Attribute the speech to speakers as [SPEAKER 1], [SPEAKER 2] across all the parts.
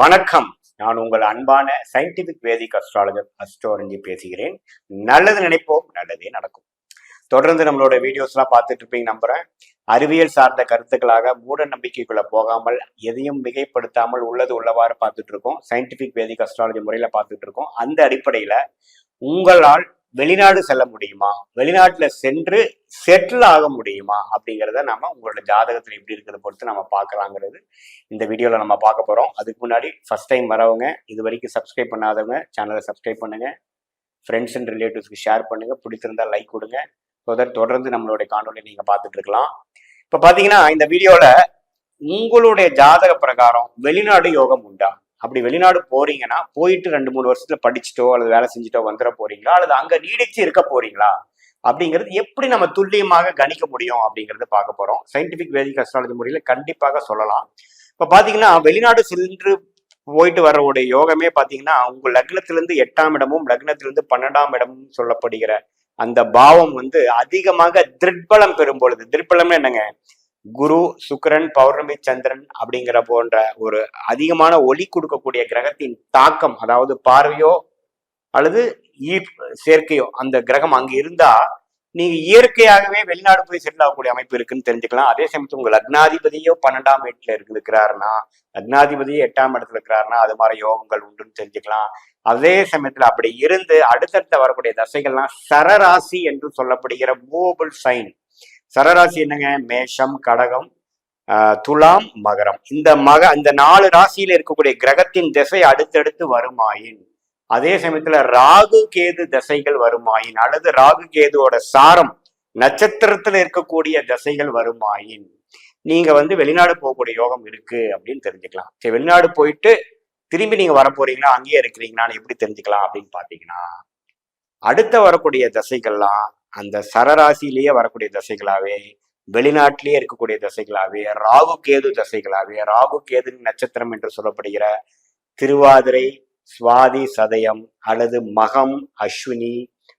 [SPEAKER 1] வணக்கம். நான் உங்கள் அன்பான சயின்டிபிக் வேதிக் அஸ்ட்ராலஜர் அஸ்ட்ரோரஞ்சி பேசுகிறேன். நல்லது நினைப்போம் நல்லதே நடக்கும். தொடர்ந்து நம்மளோட வீடியோஸ்லாம் பார்த்துட்டு இருப்பீங்க நம்புறேன். அறிவியல் சார்ந்த கருத்துக்களாக மூட நம்பிக்கைக்குள்ள போகாமல் எதையும் மிகைப்படுத்தாமல் உள்ளது உள்ளவாறு பார்த்துட்டு இருக்கோம். சயின்டிபிக் வேதிக் அஸ்ட்ராலஜி முறையில பார்த்துட்டு இருக்கோம். அந்த அடிப்படையில உங்களால் வெளிநாடு செல்ல முடியுமா? வெளிநாட்டுல சென்று செட்டில் ஆக முடியுமா? அப்படிங்கிறத நம்ம உங்களோட ஜாதகத்துல எப்படி இருக்கிறத பொறுத்து நம்ம பார்க்கலாங்கிறது இந்த வீடியோல நம்ம பார்க்க போறோம். அதுக்கு முன்னாடி ஃபர்ஸ்ட் டைம் வரவங்க இது வரைக்கும் சப்ஸ்கிரைப் பண்ணாதவங்க சேனலை சப்ஸ்கிரைப் பண்ணுங்க. ஃப்ரெண்ட்ஸ் அண்ட் ரிலேட்டிவ்ஸ்க்கு ஷேர் பண்ணுங்க. பிடிச்சிருந்தா லைக் கொடுங்க. ஸோ தட் தொடர்ந்து நம்மளுடைய காணொலி நீங்க பார்த்துட்டு இருக்கலாம். இப்போ பாத்தீங்கன்னா இந்த வீடியோல உங்களுடைய ஜாதக பிரகாரம் வெளிநாடு யோகம் உண்டா? அப்படி வெளிநாடு போறீங்கன்னா போயிட்டு ரெண்டு மூணு வருஷத்துல படிச்சுட்டோ அல்லது வேலை செஞ்சுட்டோ வந்துட போறீங்களா? அல்லது அங்க நீடிச்சு இருக்க போறீங்களா? அப்படிங்கிறது எப்படி நம்ம துல்லியமாக கணிக்க முடியும் அப்படிங்கிறது பார்க்க போறோம். சயின்டிபிக் வேதிக் அஸ்ட்ராலஜி முறையில கண்டிப்பாக சொல்லலாம். இப்ப பாத்தீங்கன்னா வெளிநாடு சென்று போயிட்டு வரவுடைய யோகமே பாத்தீங்கன்னா உங்க லக்னத்திலிருந்து எட்டாம் இடமும் லக்னத்திலிருந்து பன்னெண்டாம் இடமும் சொல்லப்படுகிற அந்த பாவம் வந்து அதிகமாக திருட்பலம் பெறும் பொழுது திருட்பலம்னு என்னங்க? குரு சுக்கரன் பௌர்ணமி சந்திரன் அப்படிங்கிற போன்ற ஒரு அதிகமான ஒளி கொடுக்கக்கூடிய கிரகத்தின் தாக்கம் அதாவது பார்வையோ அல்லது ஈர்ப்பு சேர்க்கையோ அந்த கிரகம் அங்க இருந்தா நீங்க இயற்கையாகவே வெளிநாடு போய் செட்டில் ஆகக்கூடிய அமைப்பு இருக்குன்னு தெரிஞ்சுக்கலாம். அதே சமயத்தில் உங்க லக்னாதிபதியோ பன்னெண்டாம் வீட்டுல இருக்கிறாருன்னா லக்னாதிபதியோ எட்டாம் இடத்துல இருக்கிறாருன்னா அது மாதிரி யோகங்கள் உண்டுன்னு தெரிஞ்சுக்கலாம். அதே சமயத்துல அப்படி இருந்து அடுத்தடுத்த வரக்கூடிய தசைகள்லாம் சரராசி என்று சொல்லப்படுகிற மூவபிள் சைன். சரராசி என்னங்க? மேஷம் கடகம் ஆஹ், துலாம் மகரம். இந்த மக இந்த நாலு ராசியில இருக்கக்கூடிய கிரகத்தின் திசை அடுத்தடுத்து வருமாயின். அதே சமயத்துல ராகு கேது திசைகள் வருமாயின். அல்லது ராகு கேதுவோட சாரம் நட்சத்திரத்துல இருக்கக்கூடிய திசைகள் வருமாயின். நீங்க வந்து வெளிநாடு போகக்கூடிய யோகம் இருக்கு அப்படின்னு தெரிஞ்சுக்கலாம். சரி வெளிநாடு போயிட்டு திரும்பி நீங்க வர போறீங்களா அங்கேயே இருக்கிறீங்களான்னு எப்படி தெரிஞ்சுக்கலாம் அப்படின்னு பாத்தீங்கன்னா அடுத்த வரக்கூடிய திசைகள்லாம் அந்த சரராசியிலேயே வரக்கூடிய தசைகளாவே வெளிநாட்டிலேயே இருக்கக்கூடிய தசைகளாவே ராகு கேது தசைகளாவே ராகு கேது நட்சத்திரம் என்று சொல்லப்படுகிற திருவாதிரை சுவாதி சதயம் அல்லது மகம் அஸ்வினி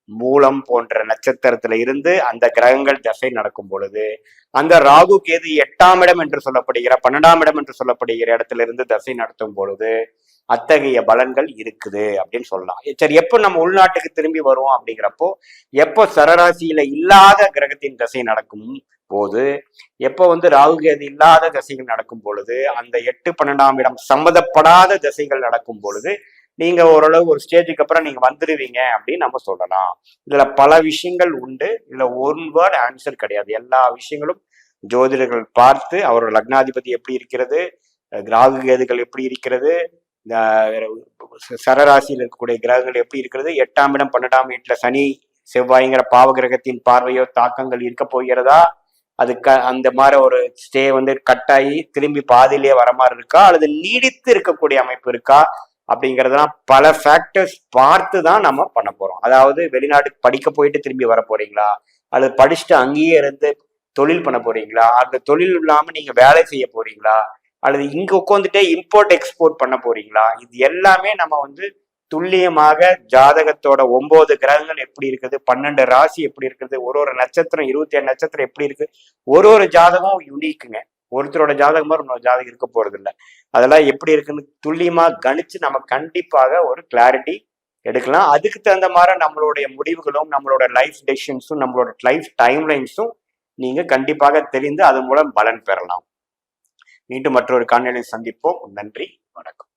[SPEAKER 1] மூலம் போன்ற நட்சத்திரத்துல இருந்து அந்த கிரகங்கள் தசை நடக்கும் பொழுது அந்த ராகு கேது எட்டாம் இடம் என்று சொல்லப்படுகிற பன்னெண்டாம் இடம் என்று சொல்லப்படுகிற இடத்துல இருந்து தசை நடத்தும் பொழுது அத்தகைய பலன்கள் இருக்குது அப்படின்னு சொல்லலாம். சரி எப்போ நம்ம உள்நாட்டுக்கு திரும்பி வருவோம் அப்படிங்கிறப்போ எப்போ சரராசியில இல்லாத கிரகத்தின் தசை நடக்கும் போது எப்போ வந்து ராகுகேது இல்லாத தசைகள் நடக்கும் பொழுது அந்த எட்டு பன்னெண்டாம் இடம் சம்மதப்படாத தசைகள் நடக்கும் பொழுது நீங்க ஓரளவு ஒரு ஸ்டேஜுக்கு அப்புறம் நீங்க வந்துடுவீங்க அப்படின்னு நம்ம சொல்லலாம். இதுல பல விஷயங்கள் உண்டு. இதுல ஒன் வேர்ட் ஆன்சர் கிடையாது. எல்லா விஷயங்களும் ஜோதிடர்கள் பார்த்து அவரோட லக்னாதிபதி எப்படி இருக்கிறது ராகு கேதுகள் எப்படி இருக்கிறது இந்த சரராசியில் இருக்கக்கூடிய கிரகங்கள் எப்படி இருக்கிறது? எட்டாம் இடம் பன்னெண்டாம் வீட்டில் சனி செவ்வாய்ங்கிற பாவ கிரகத்தின் பார்வையோ தாக்கங்கள் இருக்க போகிறதா? அது க அந்த மாதிரி ஒரு ஸ்டே வந்து கட்டாயி திரும்பி பாதியிலேயே வர மாதிரி இருக்கா? அல்லது நீடித்து இருக்கக்கூடிய அமைப்பு இருக்கா? அப்படிங்கிறதெல்லாம் பல ஃபேக்டர்ஸ் பார்த்து தான் நம்ம பண்ண போகிறோம் அதாவது வெளிநாட்டுக்கு படிக்க போயிட்டு திரும்பி வர போறீங்களா? அல்லது படிச்சுட்டு அங்கேயே இருந்து தொழில் பண்ண போறீங்களா? அந்த தொழில் இல்லாமல் நீங்கள் வேலை செய்ய போறீங்களா? அல்லது இங்க உட்காந்துட்டே இம்போர்ட் எக்ஸ்போர்ட் பண்ண போறீங்களா? இது எல்லாமே நம்ம வந்து துல்லியமாக ஜாதகத்தோட ஒன்பது கிரகங்கள் எப்படி இருக்குது பன்னெண்டு ராசி எப்படி இருக்குது ஒரு ஒரு நட்சத்திரம் இருபத்தி ஏழு நட்சத்திரம் எப்படி இருக்கு ஒரு ஒரு ஜாதகம் யூனிக்குங்க ஒருத்தரோட ஜாதகம் மாதிரி இன்னொரு ஜாதகம் இருக்க போறது இல்லை அதெல்லாம் எப்படி இருக்குன்னு துல்லியமா கணிச்சு நம்ம கண்டிப்பாக ஒரு கிளாரிட்டி எடுக்கலாம். அதுக்கு தகுந்த மாதிரி நம்மளுடைய முடிவுகளும் நம்மளோட லைஃப் டெசிஷன்ஸும் நம்மளோட லைஃப் டைம் லைன்ஸும் நீங்க கண்டிப்பாக தெரிந்து அதன் மூலம் பலன் பெறலாம். மீண்டும் மற்றொரு காணொலியை சந்திப்போம். நன்றி வணக்கம்.